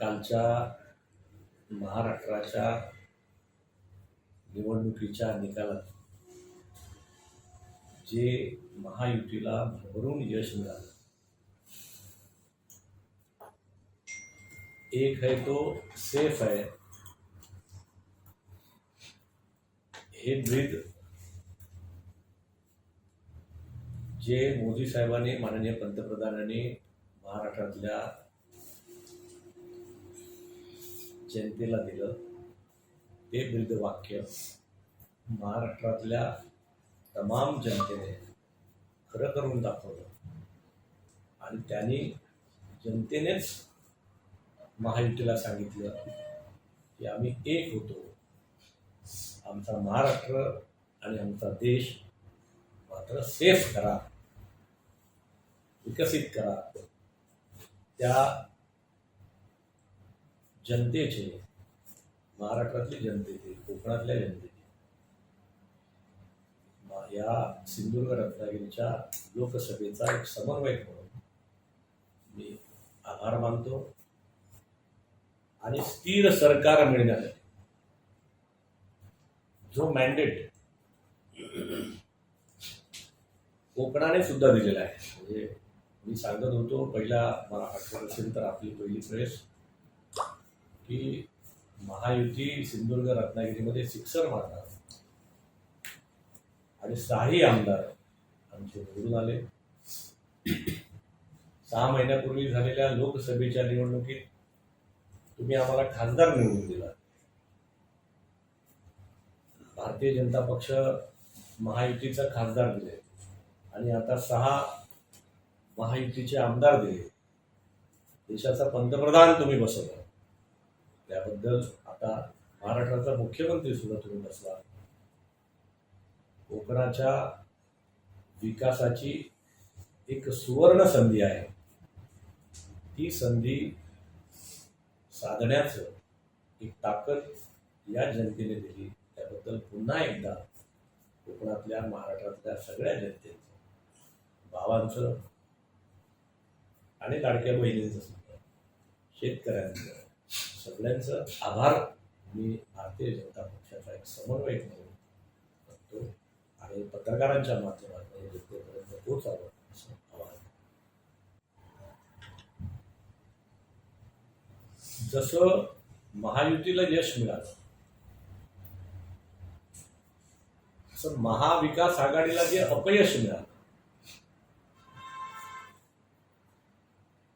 कालच्या महाराष्ट्राच्या निवडणुकीच्या निकालात जे महायुतीला भरभरून यश मिळालं एक है तो सेफ है हे ब्रीद जे मोदी साहेबांनी माननीय पंतप्रधानांनी महाराष्ट्रातल्या जनतेला दिलं. ते ब्रीद वाक्य. महाराष्ट्रातल्या तमाम जनतेने खरं करून दाखवलं. आणि त्यांनी जनतेनेच महायुतीला सांगितलं की आम्ही एक होतो. आमचा महाराष्ट्र आणि आमचा देश मात्र सेफ करा विकसित करा. त्या जनतेचे. महाराष्ट्रातली जनतेचे कोकणातल्या जनतेचे. या सिंधुदुर्ग रत्नागिरीच्या लोकसभेचा एक समन्वयक म्हणून मी आभार मानतो आणि स्थिर सरकार मिळण्यासाठी जो मॅन्डेट कोकणाने सुद्धा दिलेला आहे. म्हणजे मी सांगत होतो पहिला मला आठवत असेल तर आपली पहिली प्रेस की महायुती सिंधुदुर्ग रत्नागिरीमध्ये सिक्सर मारणार. आणि सहाही आमदार आमचे निवडून आले. सहा महिन्यापूर्वी झालेल्या लोकसभेच्या निवडणुकीत तुम्ही आम्हाला खासदार निवडून दिला भारतीय जनता पक्ष महायुतीचा खासदार दिले. आणि आता सहा महायुतीचे आमदार दिले. देशाचा पंतप्रधान तुम्ही बसवला. बद्दल आता महाराष्ट्राचा मुख्यमंत्री सुद्धा तुम्ही बसला. कोकणाच्या विकासाची एक सुवर्ण संधी आहे. ती संधी साधण्याचं एक ताकद या जनतेने दिली. त्याबद्दल पुन्हा एकदा कोकणातल्या महाराष्ट्रातल्या सगळ्या जनतेचं भावांचं आणि लाडक्या बहिणींचं सुद्धा शेतकऱ्यांचं. सगळ्यांचं आभार. मी भारतीय जनता पक्षाचा एक समन्वयक म्हणून करतो आणि पत्रकारांच्या माध्यमातून जनतेपर्यंत पोचावं असं आवाहन जसं महायुतीला यश मिळालं तसं महाविकास आघाडीला जे अपयश मिळालं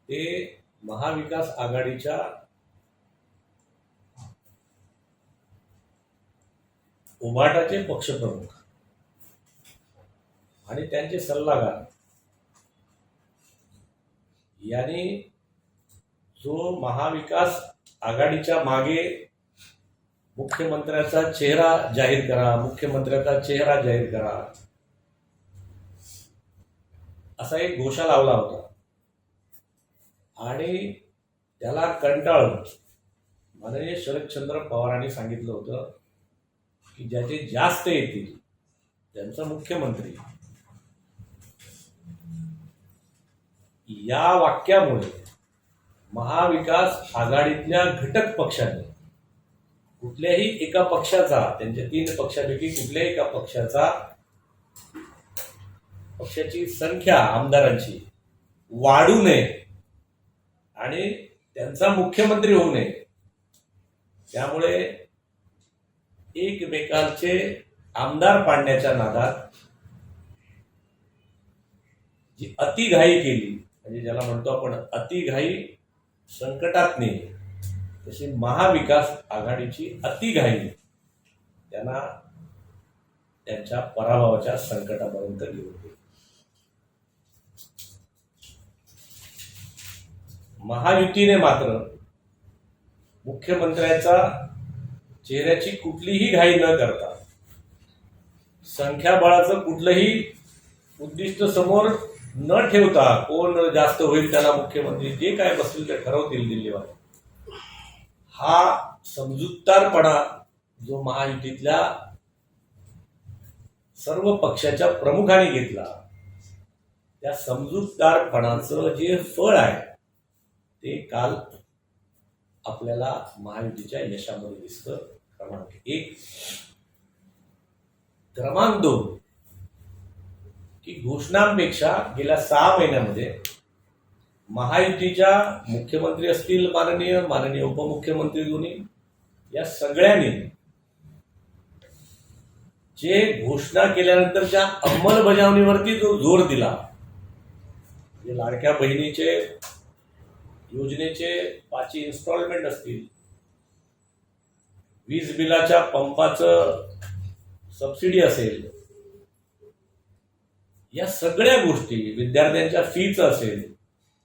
ते महाविकास आघाडीच्या उभाटाचे पक्षप्रमुख. आणि त्यांचे सल्लागार. यांनी जो महाविकास आघाडीच्या मागे मुख्यमंत्र्याचा चेहरा जाहीर करा मुख्यमंत्र्याचा चेहरा जाहीर करा असा एक घोषा लावला होता. आणि त्याला कंटाळून माननीय शरदचंद्र पवारांनी सांगितलं होतं की ज्याचे जास्त येतील त्यांचा मुख्यमंत्री. या वाक्यामुळे महाविकास आघाडीतल्या घटक पक्षाने कुठल्याही एका पक्षाचा त्यांच्या तीन पक्षापैकी कुठल्याही एका पक्षाचा पक्षाची संख्या आमदारांची वाढू नये आणि त्यांचा मुख्यमंत्री होऊ नये. त्यामुळे एकमेकांचे आमदार पाडण्याच्या नादात जी अतिघाई केली म्हणजे ज्याला म्हणतो आपण अतिघाई संकटात नेली तशी महाविकास आघाडीची अतिघाई त्यांना त्यांच्या पराभवाच्या संकटापर्यंत घेऊन गेली. महायुतीने मात्र मुख्यमंत्र्याचा चेहऱ्याची कुठलीही घाई न करता. संख्याबळाचं कुठलंही उद्दिष्ट समोर न ठेवता कोण जास्त होईल त्याला मुख्यमंत्री जे काय बसतील ते ठरवतील दिल्लीवाले. हा समजूतदारपणा जो महायुतीतल्या सर्व पक्षाच्या प्रमुखांनी घेतला त्या समजूतदारपणाचं जे फळ आहे ते काल आपल्याला महायुतीच्या यशामध्ये दिसतं. क्रमांक एक. क्रमांक दोन. की घोषणांपेक्षा गेल्या सहा महिन्यामध्ये महायुतीच्या मुख्यमंत्री असतील माननीय माननीय उपमुख्यमंत्री दोन्ही या सगळ्यांनी जे घोषणा केल्यानंतरच्या अंमलबजावणीवरती जो जोर दिला म्हणजे लाडक्या बहिणीचे योजनेचे पाचही इन्स्टॉलमेंट असतील वीज बिलाच्या पंपाचं सबसिडी असेल या सगळ्या गोष्टी विद्यार्थ्यांच्या फीच असेल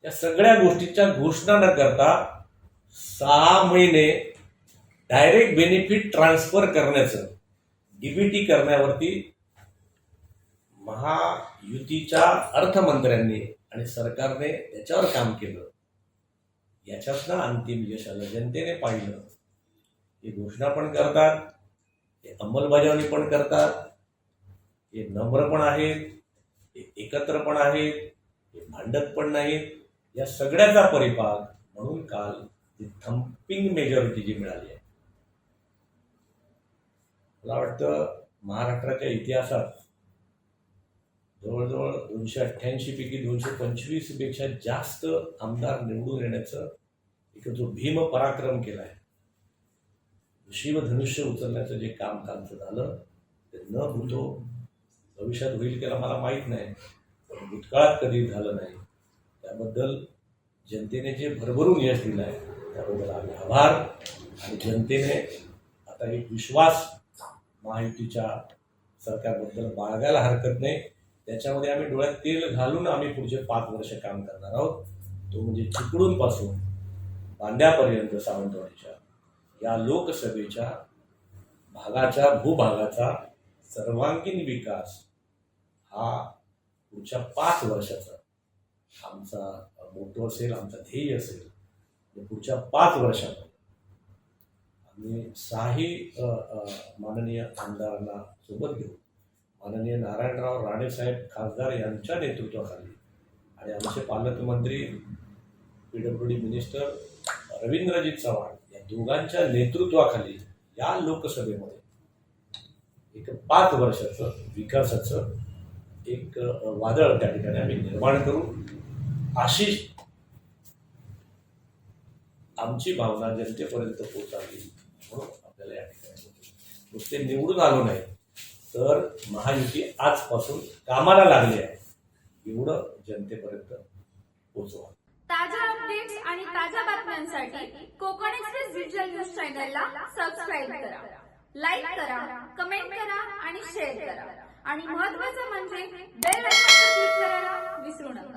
या सगळ्या गोष्टीच्या घोषणा न करता सहा महिने डायरेक्ट बेनिफिट ट्रान्सफर करण्याचं डीबीटी करण्यावरती महायुतीच्या अर्थमंत्र्यांनी आणि सरकारने त्याच्यावर काम केलं. याच्यातनं अंतिम यश आलं. जनतेने पाहिलं. हे घोषणा पण करतात हे अंमलबजावणी पण करतात हे नम्र पण आहेत हे एकत्र पण आहेत हे भांडत पण नाहीत या सगळ्याचा परिपाक म्हणून काल ती थम्पिंग मेजॉरिटी जी मिळाली आहे. मला वाटतं महाराष्ट्राच्या इतिहासात जवळजवळ दोनशे अठ्ठ्याऐंशी पैकी दोनशे पंचवीसपेक्षा जास्त आमदार निवडून येण्याचं एक जो भीम पराक्रम केला आहे शिवधनुष्य उचलण्याचं जे काम त्यांचं झालं ते न होतो भविष्यात होईल त्याला मला माहीत नाही पण भूतकाळात कधी झालं नाही त्याबद्दल जनतेने जे भरभरून यश दिलं आहे त्याबद्दल आम्ही आभार. आणि जनतेने आता एक विश्वास महायुतीच्या सरकारबद्दल बाळगायला हरकत नाही. त्याच्यामध्ये आम्ही डोळ्यात तेल घालून आम्ही पुढचे पाच वर्ष काम करणार आहोत. तो म्हणजे चिकडून पासून सावंतवाडीच्या या लोकसभेच्या भागाच्या भूभागाचा सर्वांगीण विकास हा पुढच्या पाच वर्षाचा आमचा मोठो असेल आमचा ध्येय असेल. पुढच्या पाच वर्षामध्ये आम्ही सहाही माननीय आमदारांना सोबत घेऊ. माननीय नारायणराव राणेसाहेब खासदार यांच्या नेतृत्वाखाली आणि आमचे पालकमंत्री P W D minister Ravindrajit Chavan दोघांच्या नेतृत्वाखाली या लोकसभेमध्ये एक पाच वर्षाचं विकासाचं एक वादळ त्या ठिकाणी आम्ही निर्माण करू. अशी आमची भावना जनतेपर्यंत पोहोचावी म्हणून आपल्याला या ठिकाणी नुसते निवडून आलो नाही तर महायुती आजपासून कामाला लागली आहे. एवढं जनतेपर्यंत पोहोचवा. अपडेट्स आणि ताज्या बातम्यांसाठी कोकण एक्सप्रेस डिजिटल न्यूज चॅनलला सबस्क्राईब करा. लाईक करा कमेंट करा आणि शेअर करा. आणि महत्वाचं म्हणजे बेल आयकॉनवर क्लिक करायला विसरू नका.